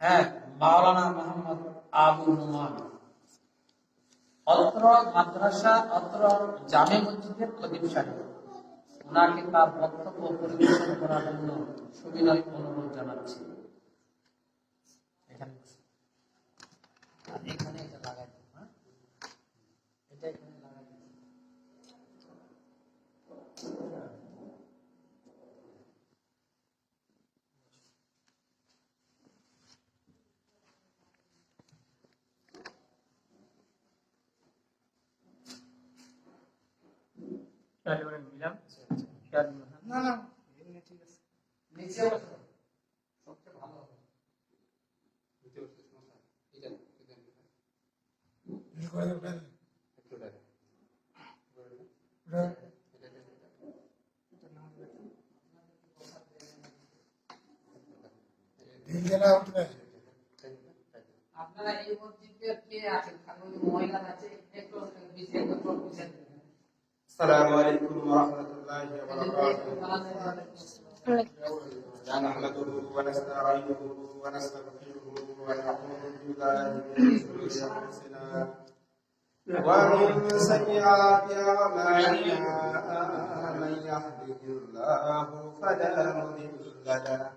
হ্যাঁ অত্র মাদ্রাসা, অত্র জামে মসজিদের তার বক্তব্য পরিবেশন করার জন্য সুবিনয় অনুরোধ জানাচ্ছি। এখানে বসুন। আর এখানে এটা লাগাই দিন, হ্যাঁ? এটা এখানে লাগাই দিন। খেয়াল করে নিলাম। না না ঠিক আছে। নিচে সবচেয়ে ভালো হবে। আপনারা এই মসজিদে কে আছেন? মহিলা আছে একটু السلام عليكم ورحمة الله وبركاته. نحمده ونستعينه ونستغفره ونعوذ بالله من شرور أنفسنا ومن سيئات أعمالنا. من يهده الله فلا مضل له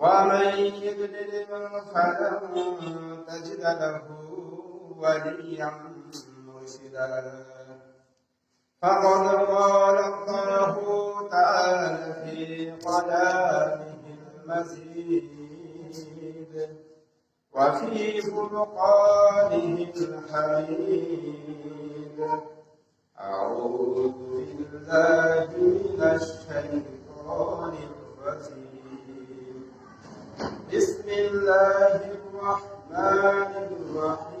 ومن يضلل فلن تجد له. وليا مرشدا فقد قال الله تعالى في كلامه المزيد وفي فرقانه الحميد. أعوذ بالله من الشيطان الرجيم. بسم الله الرحمن الرحيم.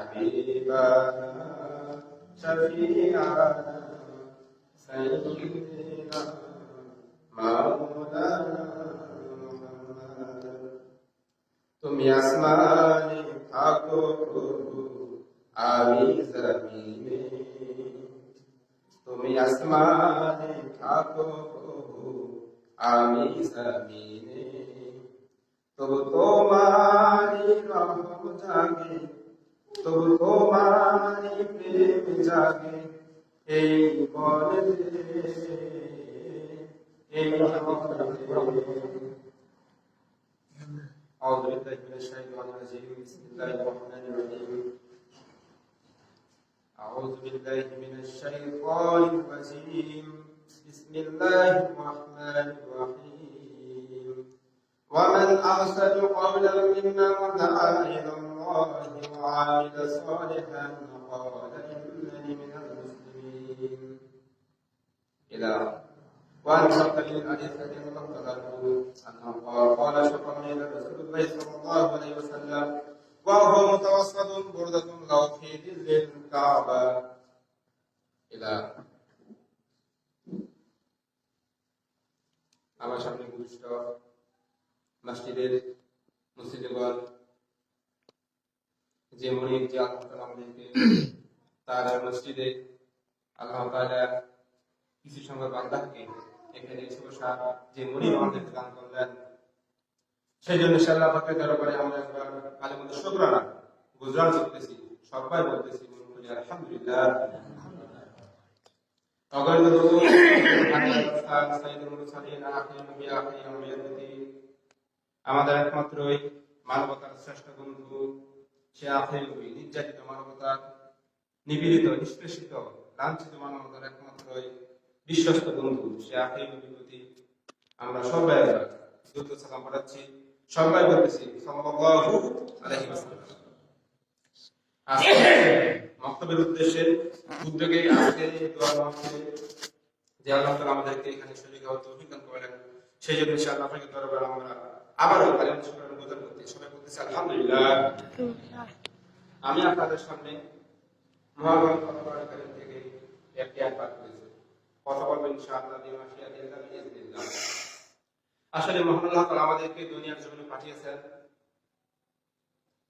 حبيبنا شفيعنا سيدنا مولانا तुम तो मारी रहो তবু তোমারি প্রেম জাগে এই মনে এই মনে أعوذ بالله من الشيطان الرجيم بسم الله الرحمن الرحيم أعوذ بالله من الشيطان الرجيم بسم الله الرحمن الرحيم ومن أحسن قولا ممن دعا إلى الله وعمل صالحا قال إنني من المسلمين إلى وعن شرط للحديث الذي مقتضاه أنه قال قال شرط إلى رسول الله صلى الله عليه وسلم وهو متوسط بردة له في ظل الكعبة إلى আমার সামনে গুরুষ্ট মসজিদের মুসলিমগণ যে মনির যে আল্লাহ আমাদেরকে তার মসজিদে আল্লাহ কিছু এখানে যে মনির আমাদেরকে দান করলেন সেই জন্য সাল্লাহ আমরা একবার মাঝে মধ্যে শুকরানা, গুজরান করতেছি, সবাই বলতেছি আলহামদুলিল্লাহ। আমাদের একমাত্রই মানবতার শ্রেষ্ঠ বন্ধু সে আখির নবী নির্যাতিত মানবতার, নিপীড়িত, নিষ্পেষিত, লাঞ্ছিত মানবতার একমাত্রই বিশ্বস্ত বন্ধু। সে নবীর প্রতি আমরা সবাই দ্রুত সালাম পাঠাচ্ছি। সবাই বলতেছি বক্তব্যের উদ্দেশ্যে, উদ্যোগে আজকে দোয়া যে আল্লাহ আমাদেরকে এখানে শরীর হওয়ার তৌফিক করেন সেই জন্য আপনাকে দরবারে আমরা আবারও কালিমা করতে সবাই বলতেছি আলহামদুলিল্লাহ। আমি আপনাদের সামনে কোরআন কারীম থেকে একটি আয়াত পাঠ করেছি। কথা ইনশাআল্লাহ বিইজনিল্লাহ আসলে মহান আল্লাহ তাআলা আমাদেরকে দুনিয়ার জমিনে পাঠিয়েছেন।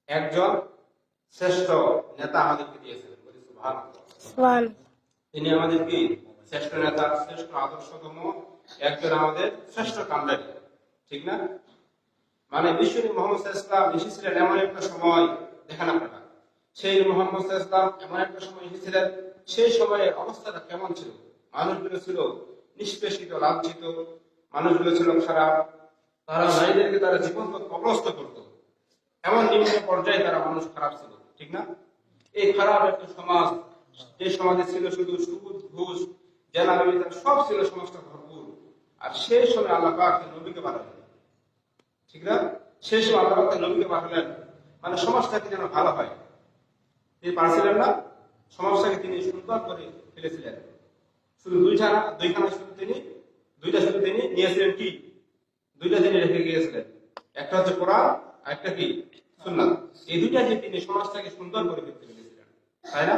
একজন শ্রেষ্ঠ নেতা আমাদেরকে দিয়েছেন। বলি সুবহান। তিনি আমাদের কি? শ্রেষ্ঠ নেতা শ্রেষ্ঠ আদর্শতম একজন আমাদের শ্রেষ্ঠ কান্ডারি ঠিক না? মানে বিশ্বনী মোহাম্মদ ইসলাম এসেছিলেন এমন একটা সময় দেখেন আপনারা সেই মোহাম্মদ ইসলাম এমন একটা সময় এসেছিলেন, সেই সময়ে অবস্থাটা কেমন ছিল? মানুষগুলো ছিল নিষ্পেষিত, লাঞ্ছিত, মানুষগুলো ছিল খারাপ, তারা নারীদেরকে তারা জীবন কবরস্থ করত। এমন নিম্ন পর্যায়ে তারা মানুষ খারাপ ছিল, ঠিক না? এই খারাপ একটা সমাজ, যে সমাজে ছিল শুধু সুদ ঘুষ জেলা সব ছিল সমাজটা ভরপুর। আর সেই সময় আল্লাহ নবীকে বানালেন ঠিক না? সেই সময় আল্লাহ নবীকে পাঠালেন। মানে সমাজটাকে যেন ভালো হয়। তিনি পারছিলেন না, সমাজটাকে তিনি সুন্দর করে ফেলেছিলেন। শুধু দুইটা না, দুইখানা শুধু তিনি, দুইটা শুধু তিনি নিয়েছিলেন কি? দুইটা তিনি রেখে গিয়েছিলেন। একটা হচ্ছে কোরআন, আর একটা কি? সুন্নাত। এই দুইটা যে তিনি সমাজটাকে সুন্দর করে ফেলতে পেরেছিলেন। তাই না?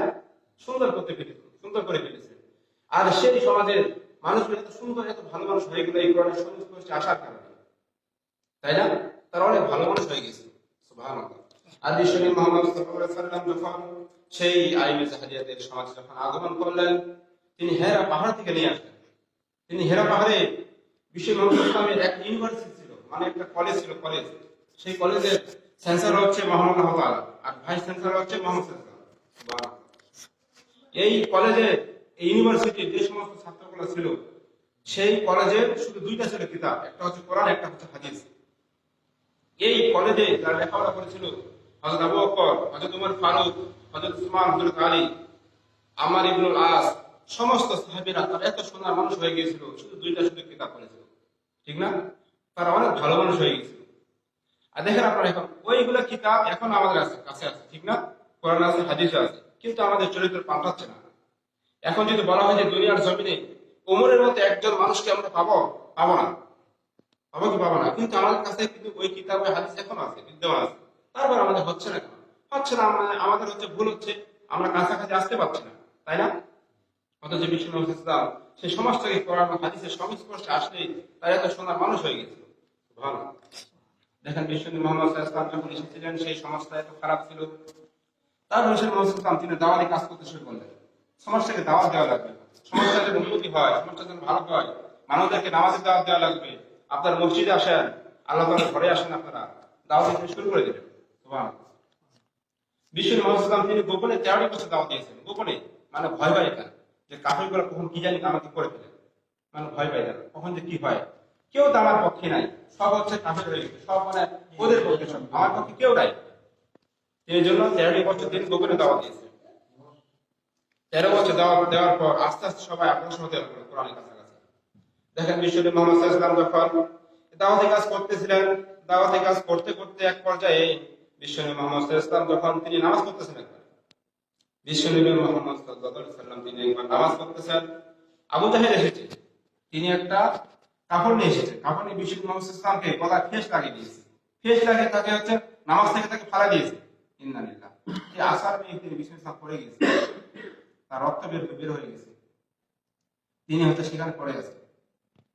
সুন্দর করতে পেরেছিলেন, সুন্দর করে ফেলেছিলেন। আর সেই সমাজের মানুষগুলো এত সুন্দর, এত ভালো মানুষ হয়ে গেল এই কোরআনের সংস্পর্শে আসার কারণে। তাই না? তারা অনেক ভালো মানুষ হয়ে গেছে। আর মোহাম্মদ সাল্লাম যখন সেই আইনে সমাজে যখন আগমন করলেন, তিনি হেরা পাহাড় থেকে নিয়ে আসলেন। তিনি হেরা পাহাড়ে বিশ্ব এক ইউনিভার্সিটি ছিল মানে একটা কলেজ ছিল কলেজ সেই কলেজের সেন্সার হচ্ছে মোহাম্মদ আর ভাইস সেন্সার হচ্ছে মোহাম্মদ সাল্লাল্লাহু এই কলেজে এই ইউনিভার্সিটির যে সমস্ত ছাত্রগুলো ছিল, সেই কলেজের শুধু দুইটা ছিল কিতাব, একটা হচ্ছে কোরআন, একটা হচ্ছে হাদিস। এই কলেজে যারা লেখাপড়া করেছিল, হযরত আবু বকর, হযরত উমর ফারুক, হযরত উসমান, হযরত আলী, আমার ইবনুল আস, সমস্ত সাহাবীরা তারা এত সোনার মানুষ হয়ে গিয়েছিল, শুধু দুইটা শুধু কিতাব পড়েছিল। ঠিক না? তারা অনেক ভালো মানুষ হয়ে গিয়েছিল। আর দেখেন আপনারা এখন, ওইগুলো কিতাব এখন আমাদের আছে কাছে আছে, ঠিক না? কোরআন আছে, হাদিস আছে, কিন্তু আমাদের চরিত্র পাল্টাচ্ছে না। এখন যদি বলা হয় যে দুনিয়ার জমিনে ওমরের মতো একজন মানুষকে আমরা পাবো পাবো না। পাবো কি পাবো না। কিন্তু আমাদের কাছে কিন্তু ওই কিতাব, হাদিস এখন আছে বিদ্যমান আছে। তারপর আমাদের হচ্ছে না কেন হচ্ছে না, আমাদের হচ্ছে ভুল হচ্ছে। আমরা কাছাকাছি আসতে পারছি না। তাই না? অথচ বিশ্ব ইসলাম সেই সমাজটাকে ও হাদিসের সংস্পর্শে আসলেই তারা এত সোনার মানুষ হয়ে গেছিল ভালো। দেখেন বিশ্ব মোহাম্মদ ইসলাম যখন এসেছিলেন, সেই সমাজটা এত খারাপ ছিল। তার বিশ্ব মোহাম্মদ ইসলাম তিনি দাওয়ালি কাজ করতে শুরু করলেন। সমাজটাকে দাওয়াত দেওয়া লাগবে। সমাজটা যেন উন্নতি হয়, সমাজটা যেন ভালো হয় মানুষদেরকে নামাজের দাওয়াত দেওয়া লাগবে। আপনার মসজিদে আসেন, আল্লাহ তাআলার ঘরে আসেন আপনারা, দাওয়াত শুরু করে দিলেন। বিশ্ব মোহাম্মদ তিনি গোপনে তেরোটি বছর দাওয়াত দিয়েছেন। গোপনে মানে ভয় পায় এখানে। যে কাফির করে কখন কি জানি আমাকে করে ফেলে। মানে ভয় পাই তারা কখন যে কি হয়। কেউ তো আমার পক্ষে নাই। সব হচ্ছে কাফের হয়ে গেছে সব মানে ওদের পক্ষে সব। আমার পক্ষে কেউ নাই। এই জন্য তেরোটি বছর তিনি গোপনে দাওয়াত দিয়েছেন। তেরো বছর দাওয়াত দেওয়ার পর আস্তে আস্তে সবাই লাগল কোরআনের কাছাকাছি দেখেন বিশ্বনবী মোহাম্মদ যখন দাওয়াতি কাজ করতেছিলেন, দাওয়াতি কাজ করতে করতে এক পর্যায়ে বিশ্বনবী মোহাম্মদ যখন তিনি নামাজ বিশ্বনবী মোহাম্মদ ওয়াসাল্লাম তিনি একবার নামাজ আবু এসেছে, তিনি একটা কাপড় নিয়ে এসেছে, কাপড় নিয়ে মোহাম্মদ গলায় ঠেস লাগিয়ে দিয়েছে। ঠেস লাগিয়ে তাকে হচ্ছে নামাজ থেকে তাকে ফালা দিয়েছে। আসার মেয়ে তিনি পড়ে গেছে, তার রক্ত বের বের হয়ে গেছে। তিনি হয়তো সেখানে পড়ে গেছে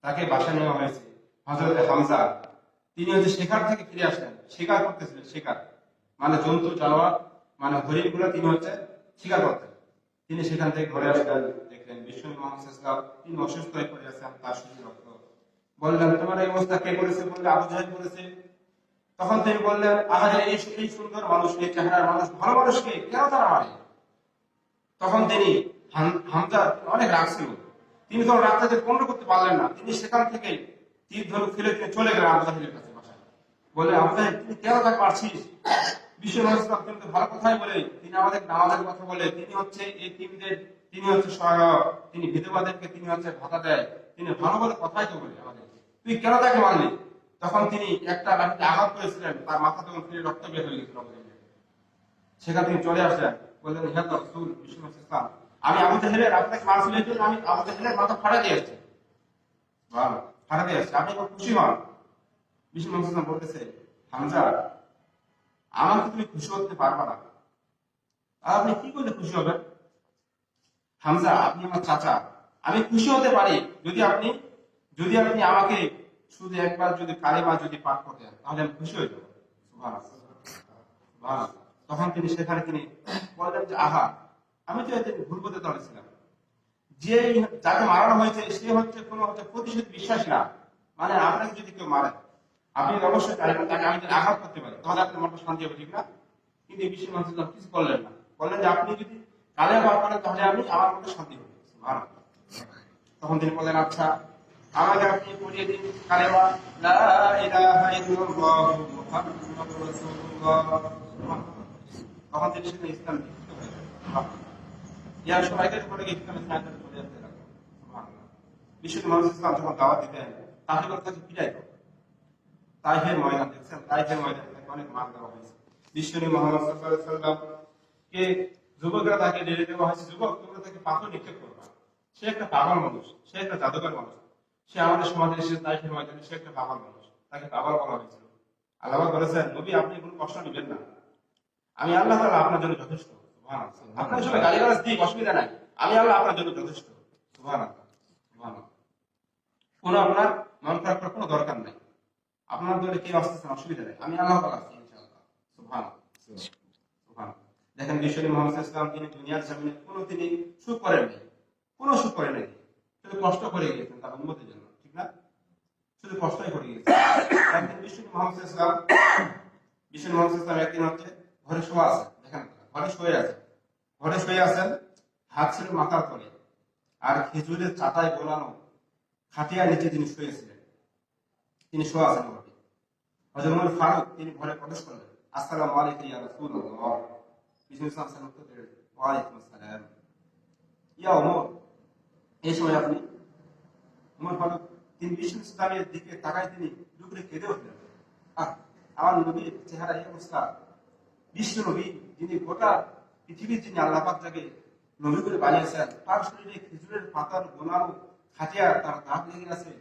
তাকে বাসা নেওয়া হয়েছে হজরত হামজা, তিনি হচ্ছে শেখার থেকে ফিরে আসলেন। শিকার করতেছিলেন, শিকার। মানে জন্তু, জানোয়ার মানে হরিণগুলো তিনি হচ্ছে শিকার করতেন। তিনি সেখান থেকে ঘরে আসলেন, দেখলেন ইসলাম তিনি অসুস্থ হয়ে পড়ে আছেন, তার শরীর রক্ত। বললেন, তোমার এই অবস্থা কে করেছে? বললে আবু জাহেদ করেছে। তখন তিনি বললেন আহারে এই এই সুন্দর মানুষকে, চেহারার মানুষ, ভালো মানুষকে কেন তারা মারে? তখন তিনি হাম- হামজা অনেক রাগ ছিল। তিনি তখন রাগটাকে পূর্ণ করতে পারলেন না, তিনি সেখান থেকে তীর ধনুক ফেলে তিনি চলে গেলেন আবুজাহিলের কাছে বলে আবু তুমি কেন তাকে বিশ্ব ভালো কথাই বলে? তিনি আমাদের নামাজের কথা বলে, তিনি হচ্ছে এই তিনদের তিনি হচ্ছে সহায়ক, তিনি বিধবাদেরকে, তিনি হচ্ছে ভাতা দেয়, তিনি ভালো ভালো কথাই তো বলে আমাদের। তুই কেন তাকে মারলি? তখন তিনি একটা লাঠিতে আঘাত করেছিলেন, তার মাথা তখন ফিরে রক্ত বের হয়ে গেছিল। সেখান থেকে চলে আসলেন, বললেন, হে রাসূল বিশ্বনাথ ইসলাম। আমি আবু জাহেলের আপনাকে মারছিলের জন্য আমি আবু জাহেলের মাথা ফাটা দিয়ে আসছি ভালো ফাটা দিয়ে আসছি আপনি খুব খুশি হন। বিষ্ণু মহাসাম বলতেছে, হামজা, আমাকে তুমি খুশি হতে পারবা না। আপনি কি করলে খুশি হবেন? হামজা, আপনি আমার চাচা। আমি খুশি হতে পারি যদি আপনি যদি আপনি আমাকে শুধু একবার যদি কালেমা যদি পাঠ করতেন তাহলে আমি খুশি হয়ে যাব। তখন তিনি, সেখানে তিনি বললেন যে, আহা আমি তো এতে ভুল করতে ধরেছিলাম যে যাকে মারানো হয়েছে, সে হচ্ছে কোনো হচ্ছে প্রতিশোধ বিশ্বাস না। মানে আপনাকে যদি কেউ মারে, আপনি অবশ্যই চাইবেন তাকে আমি যদি আঘাত করতে পারি তাহলে আপনার মনটা শান্তি হবে, ঠিক না? কিন্তু এই বিশ্বের মানুষ কিছু করলেন না। বললেন যে আপনি যদি কালে বার করেন, তাহলে আমি আমার মনটা শান্তি হবে। তখন তিনি বললেন আচ্ছা আমাকে আপনি পড়িয়ে দিন কালেমা লা ইলাহা ইল্লাল্লাহ মুহাম্মাদুর রাসূলুল্লাহ। তখন তিনি সেখানে ইসলাম সবাইকে করে ইসলামে সাহায্য করে যেতে মানুষ ইসলাম যখন দাওয়াত দিতেন তাহলে কাছে ফিরাই তাইফের ময়দান, দেখছেন? ময়দানে তাকে অনেক মান দেওয়া হয়েছে। বিশ্বনী কে যুবকরা তাকে ডেলে দেওয়া হয়েছে, যুবক, তোমরা তাকে পাথর নিক্ষেপ করবা সে একটা পাগল মানুষ, সে একটা জাদুকর মানুষ। সে আমাদের সমাজে এসে তাইফের ময়দানে সে একটা পাগল মানুষ। তাকে পাগল বলা হয়েছিল। আল্লাহ বলেছেন, নবী, আপনি কোনো কষ্ট নেবেন না। আমি আল্লাহ তাআলা আপনার জন্য যথেষ্ট। আপনার সবাই দিক, অসুবিধা নাই। আমি আল্লাহ আপনার জন্য যথেষ্ট। সুবহানাল্লাহ আপনার মন খারাপ করার কোনো দরকার নাই। আপনার আসতেছেন অসুবিধা নেই। আমি আল্লাহ দেখেন বিশ্বনী মোহাম্মদ ইসলাম তিনি দুনিয়ার কোনো তিনি সুখ করেন নাই। কোনো সুখ করেন নাই। শুধু কষ্ট করে গিয়েছেন তার উন্মতির জন্য, ঠিক না? শুধু কষ্টই করে গিয়েছেন। একদিন বিশ্বনী মোহাম্মদ ইসলাম বিশ্বনী মোহাম্মদ ইসলাম একদিন হচ্ছে ঘরে শোয়া আছে। ঘরে শুয়ে আছে? ঘরে শুয়ে আছেন? হাত মাথার তলে। আর খেজুরের চাটায় গোলানো নিচে তিনি শুয়েছিলেন তিনি আছেন ঘরে ফারুক তিনি ঘরে প্রবেশ করলেন। আসসালামু আলাইকুম ইয়া রাসূলুল্লাহ। বিষ্ণু ওয়া আলাইকুম আসসালাম। ইয়া ওমর এই সময় আপনি? ওমর ফারুক, তিনি বিষ্ণু দিকে তাকায় তিনি দুপুরে কেঁদে উঠলেন। আমার নবীর চেহারা এই অবস্থা। বিশ্ব নবী যিনি গোটা পৃথিবীর যিনি আল্লাহ পাক যাকে নবী করে বানিয়েছেন, তার শরীরে খেজুরের পাতার গোনানো খাটিয়া তার দাগ লেগে আছে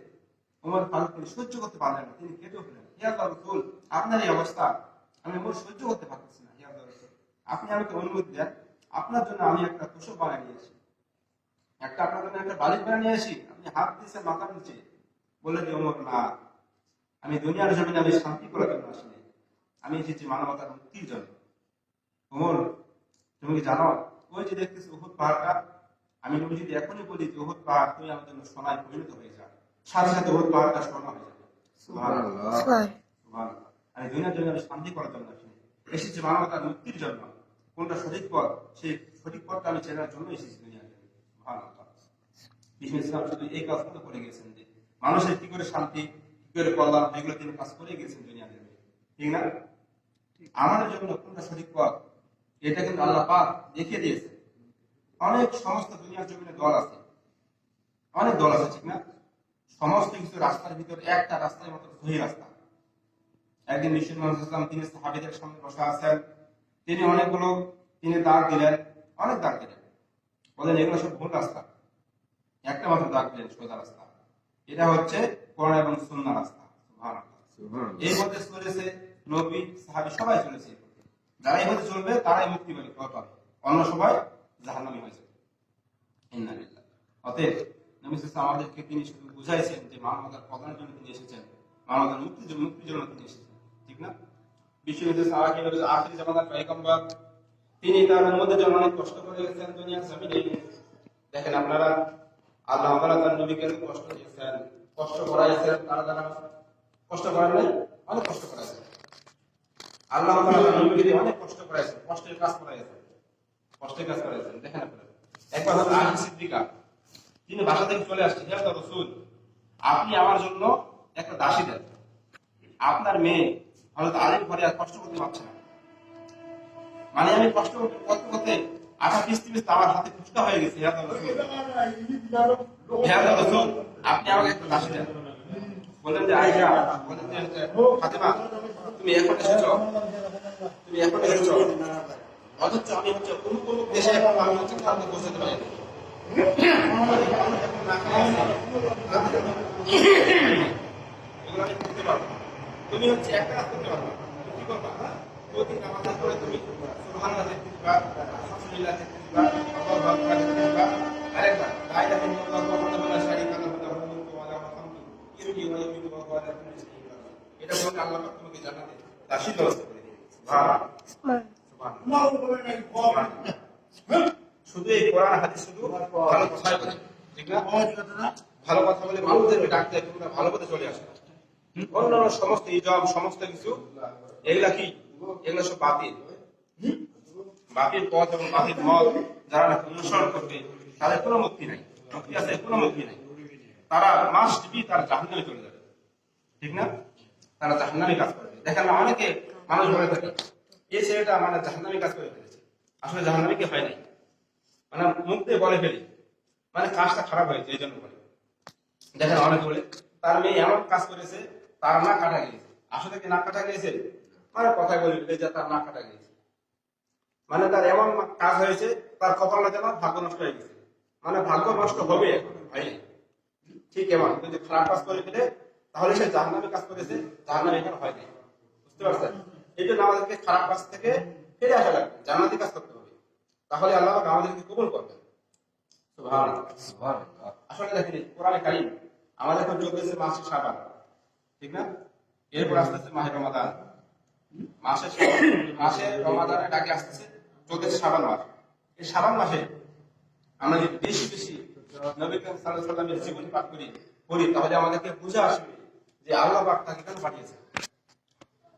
ওমর ফারুক সহ্য করতে পারলেন না, তিনি কেঁদে উঠলেন। হে আল্লাহ রসুল, আপনার এই অবস্থা, আমি ওমর সহ্য করতে পারতেছি না, হে আল্লাহ রসুল। আপনি আমাকে অনুমতি দেন, আপনার জন্য আমি একটা তোষক বানিয়ে নিয়েছি একটা আপনার জন্য একটা বালিশ বানিয়ে নিয়ে আসি। আপনি হাত দিয়েছেন মাথার নিচে। বললেন যে ওমর, না, আমি দুনিয়ার জমিনে আমি শান্তি করার জন্য আসিনি। আমি এসেছি মানবতার মুক্তির জন্য। ওমর তুমি কি জানো? ওই যে দেখতেছি উহুদ পাহাড়টা আমি নবী যদি এখনই বলি যে উহুদ পাহাড় তুমি আমার জন্য সোনায় পরিণত হয়ে যা সাথে সাথে উহুদ পাহাড়টা সোনা হয়ে যাবে। সুবহানাল্লাহ। সুবহানাল্লাহ। আমি দুনিয়ার জন্য আমি শান্তি করার জন্য এসেছি মানবতার মুক্তির জন্য। কোনটা সঠিক পথ সেই সঠিক পথটা আমি চেনার জন্য এসেছি দুনিয়ার জন্য সুবহানাল্লাহ। বিষ্ণু ইসলাম শুধু এই কাজগুলো করে গেছেন যে মানুষের কি করে শান্তি কি করে কল্যাণ এগুলো তিনি কাজ করে গেছেন দুনিয়ার জন্য ঠিক না? আমাদের জন্য কোনটা সঠিক পথ এটা কিন্তু আল্লাহ পাক দেখিয়ে দিয়েছে অনেক সমস্ত দুনিয়ার জমিনে দল আছে। অনেক দল আছে ঠিক না? সমস্ত কিছু রাস্তার ভিতর একটা রাস্তার মতো সহি রাস্তা। একদিন মানুষ ইসলাম তিনি সাহাবিদের সামনে বসা আছেন। তিনি অনেকগুলো তিনি দাগ দিলেন অনেক দাগ দিলেন। বলেন এগুলো সব ভুল রাস্তা। একটা মাত্র দাগ দিলেন সোজা রাস্তা। এটা হচ্ছে কোরআন এবং সুন্নাহ রাস্তা। এই পথে চলেছে নবী সাহাবি সবাই চলেছে। যারা পথে চলবে, তারাই মুক্তি পাবে। অন্য সবাই জাহান্নামী হয়ে যাবে অতএব আমাদেরকে তিনি শুধু বুঝাইছেন যে মানবতার কল্যাণের জন্য তিনি এসেছেন। মানবতার জন্য মুক্তির জন্য তিনি এসেছেন। ঠিক না? জামানার পয়গম্বর, তিনি তার উম্মতের জন্য অনেক কষ্ট করে গেছেন দেখেন আপনারা, আল্লাহ তাআলা তার নবীকে কষ্ট দিয়েছেন। কষ্ট করাইছেন তারা তারা কষ্ট করেন অনেক কষ্ট আল্লাহ অনেক কষ্ট কষ্টের কাজ করাইছেন। কষ্টের কাজ করাইছেন, দেখেন তিনি থেকে চলে আসছেন আপনি আমার জন্য একটা দাসী দেন। আপনার মেয়ে হয়তো আলিম ঘরে আর কষ্ট করতে পারছে না। মানে আমি কষ্ট করতে করতে করতে আশা কিস্তি কিস্তি আমার হাতে ফুচকা হয়ে গেছে, হে আপনি আমাকে একটা দাসী দেন। বললেন যে আয়েশা বললেন তুমি এখন এসেছ? তুমি এখন এসেছ? অথচ আমি হচ্ছে কোনো কোনো দেশে এখন আমি হচ্ছে খাদ্য পৌঁছাতে পারি। তুমি হচ্ছে একটা কাজ করতে পারবে কি করবা হ্যাঁ? প্রতিদিন নামাজের পরে তুমি সুবহানাল্লাহ দেখতে দিবা আলহামদুলিল্লাহ দেখতে দিবা আরেকবার মুহাম্মাদুর রাসূলুল্লাহ শারীকা লাহু লাহুল মুলকু ওয়া লাহুল হামদু ইহয়ি ওয়া ইউমীতু ওয়া হুয়া আলা কুল্লি শাইইন কাদির এই ভালো কথাই বলে, ঠিক না? ভালো কথা তোমরা ভালো পথে চলে আসো। অন্যান্য সমস্ত ইজম সমস্ত কিছু, এগুলা কি? এগুলো সব বাতিল? বাতিল পথ এবং বাতিল মত যারা নাকি অনুসরণ করবে, তাদের কোনো মুক্তি নাই। মুক্তি আছে? কোনো মুক্তি নাই। তারা মাস্ট বি তার জাহান্নামে চলে যাবে। ঠিক না? তারা জাহান্নামে কাজ করবে দেখেন অনেকে মানুষ বলে থাকে এই ছেলেটা মানে জাহান্নামে কাজ করে ফেলেছে। আসলে জাহান্নামে কি হয় নাই? মানে মুখ দিয়ে বলে ফেলি। মানে কাজটা খারাপ হয়েছে, এই জন্য বলে। দেখেন, অনেক বলে, তার মেয়ে এমন কাজ করেছে, তার না কাটা গিয়েছে। আসলে কি না কাটা গিয়েছে? মানে কথা বলে যে তার না কাটা গিয়েছে। মানে তার এমন কাজ হয়েছে, তার কপালটা যেন ভাগ্য নষ্ট হয়ে গেছে। মানে ভাগ্য নষ্ট হবে এখন হয়নি ঠিক এমন যদি খারাপ কাজ করে ফেলে তাহলে সে জাহান্নামে কাজ করেছে জাহান্নামে এখানে হয় নাই। বুঝতে পারছেন? এই জন্য আমাদেরকে খারাপ কাজ থেকে ফিরে আসা লাগবে জান্নাতি কাজ করতে হবে। তাহলে আল্লাহ আমাদেরকে কবুল করবেন। আসলে দেখেন কোরআনে কারিম আমাদের এখন চলতেছে মাসে সাবান ঠিক না? এরপর আসতেছে মাহে রমাদান। মাসে মাসে রমাদানের আসতেছে চলতেছে সাবান মাস। এই সাবান মাসে আমরা যদি বেশি বেশি নবী আলাইহি সাল্লামের জীবনী পাঠ করি করি তাহলে আমাদেরকে বুঝে আসবে যে আল্লাহ পাক তাকে কেন পাঠিয়েছে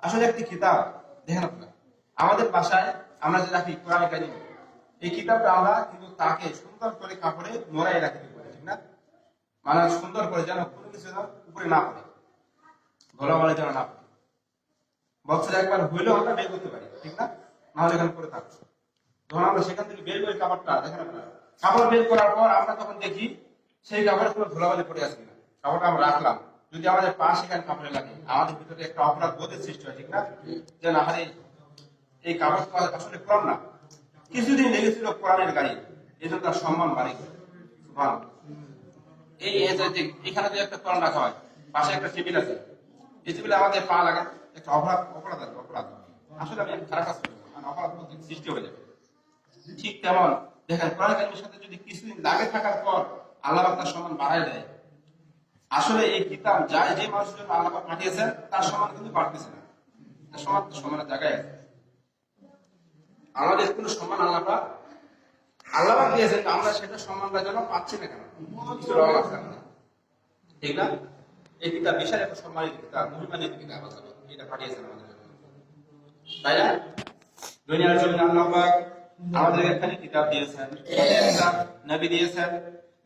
আসলে একটি কিতাব, দেখেন আপনারা, আমাদের বাসায় আমরা যে রাখি কোরআনে কারিম, এই কিতাবটা আমরা কিন্তু তাকে সুন্দর করে কাপড়ে মোড়াই রাখি ঠিক না? মানে সুন্দর করে যেন কোনো কিছু যেন উপরে না পড়ে, গলা বলে যেন না পড়ে। বছরে একবার হইলেও আমরা বের করতে পারি, ঠিক না? নাহলে এখানে পড়ে থাকবে। যখন আমরা সেখান থেকে বের করি কাপড়টা, দেখেন আপনারা, কাপড় বের করার পর আমরা তখন দেখি সেই কাপড়ে কোনো ধুলাবালি পড়ে আসবে না কাপড়টা আমরা রাখলাম। যদি আমাদের পা সেখানে কাপড়ে লাগে, আমাদের ভিতরে একটা অপরাধ বোধের সৃষ্টি হয়, ঠিক না? যে না হারে এই কাপড় তো আসলে কম না। কিছুদিন লেগেছিল কোরআনের গাড়ি, এই জন্য তার সম্মান বাড়ে এই এখানে যে একটা কোরআন রাখা হয়, পাশে একটা টেবিল আছে। এই টেবিলে আমাদের পা লাগে, একটা অপরাধ অপরাধ আছে, অপরাধ। আসলে আমি খারাপ কাজ করব অপরাধ সৃষ্টি হয়ে যাবে। ঠিক তেমন, দেখেন কোরআন কারিমের সাথে যদি কিছুদিন লাগে থাকার পর আল্লাহ তার সম্মান বাড়ায় দেয় আসলে এই কিতাব যাই যে মানুষের জন্য আল্লাহ পাঠিয়েছেন, তার সম্মান কিন্তু বাড়তেছে না। তার সম্মান তো সম্মানের জায়গায় আছে। আমাদের কোনো সম্মান আল্লাহ আল্লাহ দিয়েছেন আমরা সেটা সম্মানটা যেন পাচ্ছি না কেন? ঠিক না? এই কিতাব বিশাল একটা সম্মানিত কিতাব মহিমানিত কিতাব পাক এটা পাঠিয়েছেন আমাদের তাই না? দুনিয়ার জন্য আল্লাহ আমাদের এখানে কিতাব দিয়েছেন, নবী দিয়েছেন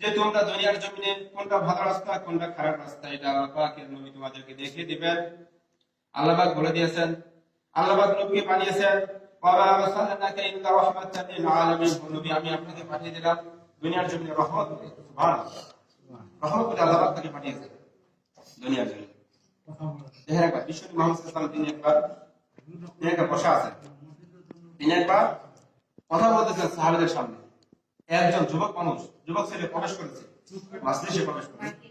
যে তোমরা দুনিয়ার জমিনে, কোনটা ভালো রাস্তা, কোনটা খারাপ রাস্তা, এটা আল্লাহ নবী তোমাদেরকে দেখিয়ে দিবেন। আল্লাহ বলে দিয়েছেন নবীকে তিনি কথা বলতেছেন সাহাবিদের সামনে। একজন যুবক মানুষ যুবক ছেলে প্রবেশ করেছে। মাজলিসে প্রবেশ করেছে।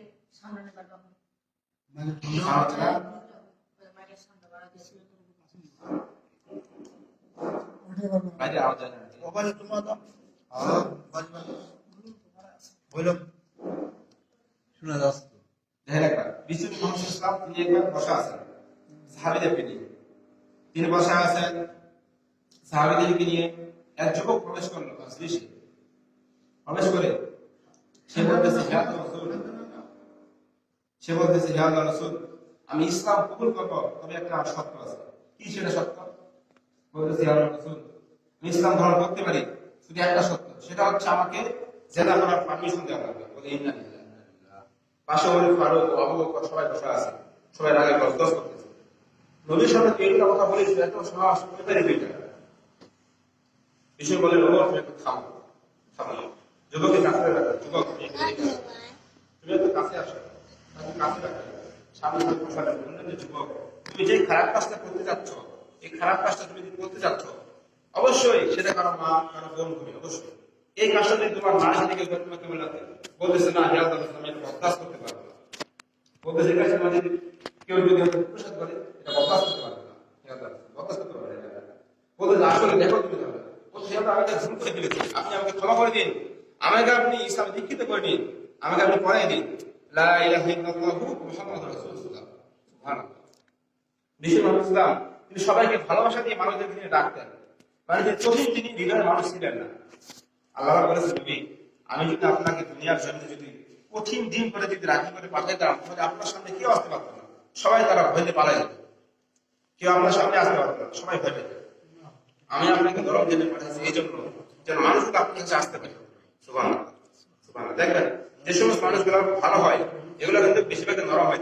বাইরে আওয়াজ যায় না শোনা যাচ্ছে দেখেন একবার। বিশ্ব মোহাম্মদ ইসলাম তিনি একবার বসা আছেন। সাহাবিদেরকে নিয়ে। তিনি বসা আছেন। সাহাবিদেরকে নিয়ে এক যুবক প্রবেশ করল মাজলিসে প্রবেশ করে সে বলতেছে রাসূল। সে বলতেছে রাসূল, আমি ইসলাম কবুল করব, তবে একটা শর্ত আছে। কি সেটা শর্ত? বলতেছে রাসূল, আমি ইসলাম গ্রহণ করতে পারি, শুধু একটা শর্ত, সেটা হচ্ছে আমাকে জেনা করার পারমিশন দেওয়া লাগবে। বলে, ইন্না। পাশে ফারুক ও আবু বকর সবাই বসে আছে। সবাই রাগে গজগজ করতেছে। নবীর কথা বলেছিল এত সাহস বিষয় বলে যুবকের কাছে রাখো, যুবক। তুমি একটু কাছে আসো তাকে কাছে রাখো। সামনে থেকে যে যুবক, তুমি যে খারাপ কাজটা করতে যাচ্ছ, এই খারাপ কাজটা তুমি করতে যাচ্ছ, অবশ্যই সেটা কারও মা, কারও বোন হবে অবশ্যই। এই কাজটা যদি তোমার মার সাথে কেউ তোমাকে বলে বলতেছে না হেয়াল আমি এটা বরদাস্ত করতে পারব না বলতেছে কাজটা মাঝে কেউ যদি প্রসাদ করে, এটা বরদাস্ত করতে পারবে না। হেয়াল বরদাস্ত করতে পারবে না। বলতেছে, আসলে দেখো তুমি তাহলে। দাদা আমি এটা ভুল করে ফেলেছি। আপনি আমাকে ক্ষমা করে দিন। আমাকে আপনি ইসলামে দীক্ষিত করে আমাকে আপনি পড়াই দিন। কঠিন আমি আপনাকে দিন করে যদি রাখি করে আপনার সামনে কেউ আসতে পারতো না। সবাই তারা ভয়তে পালাই যেত। কেউ আপনার সামনে আসতে পারতো না, সবাই ভয় আমি আপনাকে গরম এই জন্য যেন মানুষ আপনার কাছে আসতে পারে দেখবেন, যে সমস্ত হয় হয়ে হয়ে হয়ে হয়ে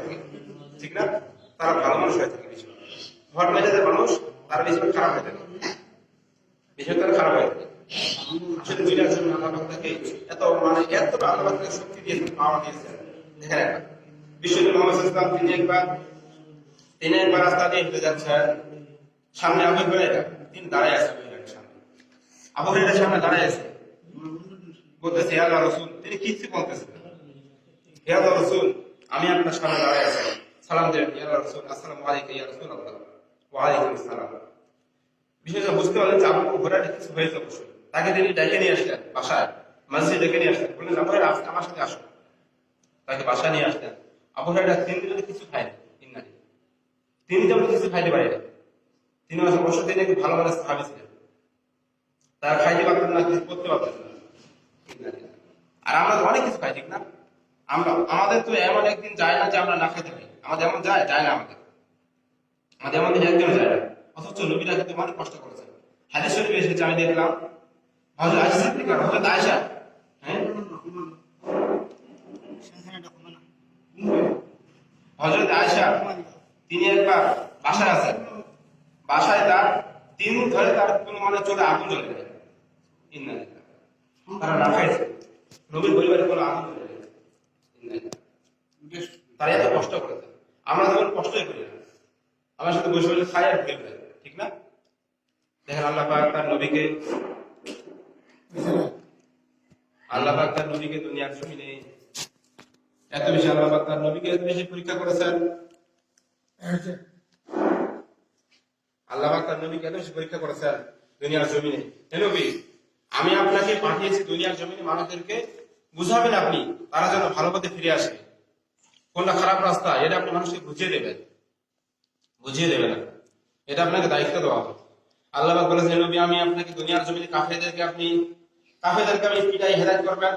মানে একবার। একবার রাস্তা দিয়ে হেঁটে সামনে আবু হুরায়রা, তিনি দাঁড়ায় আছে সামনে। আবু সামনে দাঁড়ায় আছে। বলতেছে ইয়া আল্লাহ রাসূল। তিনি কিছু বলতেছেন। হে আল্লাহ রাসূল, আমি আপনার সামনে দাঁড়ায় আছি। সালাম দেন ইয়া আল্লাহ রাসূল। আসসালামু ইয়া রাসূলুল্লাহ। ওয়া আলাইকুম করে বুঝতে পারলেন যে আবু কিছু হয়েছে অবশ্যই। তাকে তিনি ডেকে নিয়ে আসলেন বাসায় ডেকে নিয়ে আসলেন। বললেন, আবু আমার সাথে তাকে বাসায় নিয়ে আসলেন। আবু তিন দিনে কিছু খায়নি ইন্নারি তিনি যেমন কিছু খাইতে পারে না তিনি অবশ্য তিনি ভালো ভালো সাহাবি ছিলেন। তারা খাইতে পারতেন না, কিছু করতে পারতেন না। আর আমরা তো অনেক কিছু খাই, ঠিক না? আমরা, আমাদের তো এমন একদিন যায় না যে আমরা না খেতে পারি। আমাদের এমন যায় যায় না আমাদের। আমাদের এমন দিন একদিনও যায় না। অথচ নবীরা কিন্তু অনেক কষ্ট করেছে হাদিস শরীফে এসেছে, আমি দেখলাম। হযরত আয়েশা সিদ্দিকা, হযরত আয়েশা। হ্যাঁ? হযরত আয়েশা, তিনি একবার বাসায় আছেন। বাসায় তার তিন ধরে তার কোনো মানে চলে আগুন জ্বলে যায়। তারা না খাইছে। নবীর পরিবারে কোনো জ্বলে যায় তারা এত কষ্ট করেছে আমরা যেমন কষ্টই করি না। আমার সাথে বসে বসে খাই আর খেয়ে ঠিক না? দেখেন আল্লাহ পাক তার নবীকে আল্লাহ পাক তার নবীকে দুনিয়ার জমিনে এত বেশি আল্লাহ পাক তার নবীকে এত বেশি পরীক্ষা করেছেন। আল্লাহ পাক তার নবীকে এত বেশি পরীক্ষা করেছেন দুনিয়ার জমিনে। হে নবী, আমি আপনাকে পাঠিয়েছি দুনিয়ার জমিনে মানুষদেরকে বুঝাবেন আপনি, তারা যেন ভালো পথে ফিরে আসে। কোনটা খারাপ রাস্তা, এটা আপনি মানুষকে বুঝিয়ে দেবেন। বুঝিয়ে দেবেন এটা আপনাকে দায়িত্ব দেওয়া হবে। আল্লাহ বলেছেন আমি আপনাকে দুনিয়ার জমিনে কাফেদেরকে আপনি কাফেদেরকে আমি পিটাই হেদায়েত করবেন।